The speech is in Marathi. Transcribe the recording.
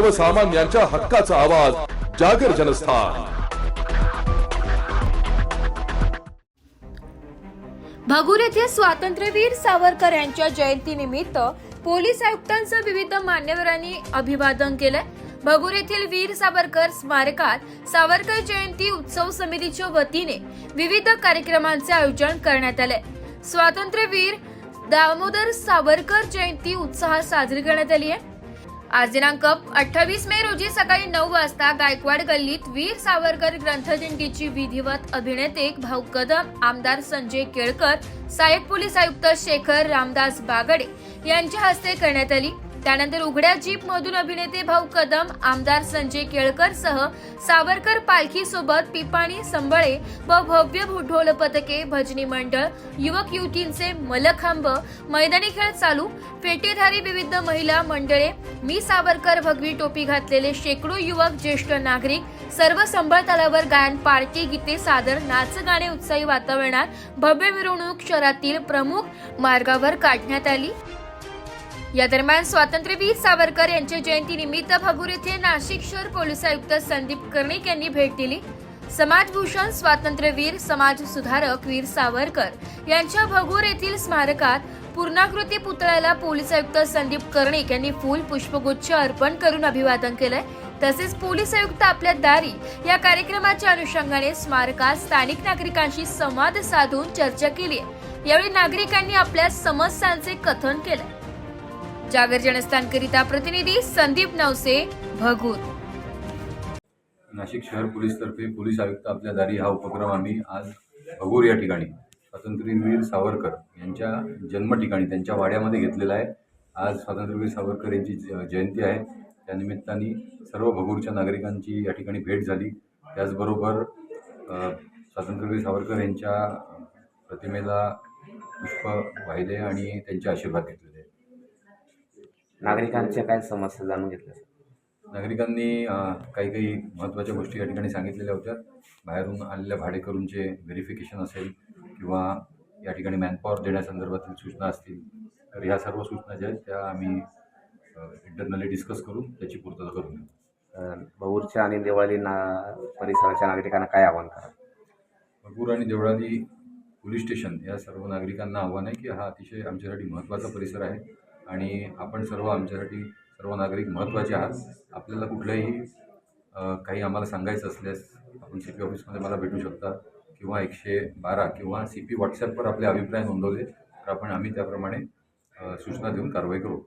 सर्वसामान्यांच्या हक्काचा आवाज जागर जनस्थान. भगूर येथे स्वातंत्र्यवीर सावरकर यांच्या जयंतीनिमित्त पोलीस आयुक्तांचं विविध मान्यवरांनी अभिवादन केलंय. भगूर येथील वीर सावरकर स्मारकात सावरकर जयंती उत्सव समितीच्या वतीने विविध कार्यक्रमांचे आयोजन करण्यात आले स्वातंत्र्यवीर दामोदर सावरकर जयंती उत्साहात साजरी करण्यात आली आहे. आज दिनांक अठ्ठावीस मे रोजी सकाळी नऊ वाजता गायकवाड गल्लीत वीर सावरकर ग्रंथदिंडीची विधिवत अभिनेते भाऊ कदम आमदार संजय केळकर सहाय्यक पोलीस आयुक्त शेखर रामदास बागडे यांच्या हस्ते करण्यात आली. त्यानंतर उघड्या जीप मधून अभिनेते भाऊ कदम आमदार संजय केळकर सह सावरकर पालखी सोबत पिपाणी संबळे व भव्य ढोल पथके भजनी मंडळ युवक युवतींचे मलखांब मैदानी खेळ चालू फेटेधारी विविध महिला मंडळे मी सावरकर भगवी टोपी घातलेले शेकडो युवक ज्येष्ठ नागरिक सर्व संबळ तलावर गायन पार्टी गीते सादर नाच गाणे उत्साही वातावरणात भव्य मिरवणूक शहरातील प्रमुख मार्गावर काढण्यात आली. या दरम्यान स्वातंत्र्यवीर सावरकर यांच्या जयंतीनिमित्त भगूर येथे नाशिक शहर पोलीस आयुक्त संदीप कर्णिक यांनी भेट दिली. समाजभूषण स्वातंत्र्यवीर समाज सुधारक वीर सावरकर यांच्या भगूर येथील स्मारकात पूर्णाकृती पुतळ्याला पोलीस आयुक्त संदीप कर्णिक यांनी फूल पुष्पगुच्छ अर्पण करून अभिवादन केलंय. तसेच पोलीस आयुक्त आपल्या दारी या कार्यक्रमाच्या अनुषंगाने स्मारकात स्थानिक नागरिकांशी संवाद साधून चर्चा केली यावेळी नागरिकांनी आपल्या समस्यांचे कथन केलं जागर जनस्थानकरिता प्रतिनिधी संदीप नवसे भगूर. नाशिक शहर पोलीसतर्फे पोलीस आयुक्त आपल्या दारी हा उपक्रम आम्ही आज भगूर या ठिकाणी स्वातंत्र्यवीर सावरकर यांच्या जन्म ठिकाणी त्यांच्या वाड्यामध्ये घेतलेला आहे. आज स्वातंत्र्यवीर सावरकर यांची ज- जयंती आहे. त्यानिमित्ताने सर्व भगूरच्या नागरिकांची या ठिकाणी भेट झाली. त्याचबरोबर स्वातंत्र्यवीर सावरकर यांच्या प्रतिमेला पुष्प वाहिले आणि त्यांचे आशीर्वाद घेतले नागरिकांच्या काय समस्या जाणून घेतल्या नागरिकांनी अ, काही काही महत्त्वाच्या गोष्टी या ठिकाणी सांगितलेल्या होत्या. बाहेरून आलेल्या भाडेकरूंचे व्हेरिफिकेशन असेल किंवा या ठिकाणी मॅनपॉवर देण्यासंदर्भातील सूचना असतील तर ह्या सर्व सूचना ज्या आहेत त्या आम्ही इंटरनली डिस्कस करून त्याची पूर्तता करून घेऊ. अं, भऊरच्या आणि देवळाली ना परिसराच्या नागरिकांना काय आवाहन करा भगूर आणि देवळाली पोलीस स्टेशन या सर्व नागरिकांना आव्हान आहे की हा अतिशय आमच्यासाठी महत्त्वाचा परिसर आहे. आणि आपण सर्व आमच्यासाठी सर्व नागरिक महत्त्वाचे आहात. आपल्याला कुठल्याही काही आम्हाला सांगायचं असल्यास आपण सी पी ऑफिसमध्ये मला भेटू शकता किंवा एकशे बारा किंवा सी पी व्हॉट्सॲपवर आपले अभिप्राय नोंदवले तर आपण आम्ही त्याप्रमाणे सूचना देऊन कारवाई करू.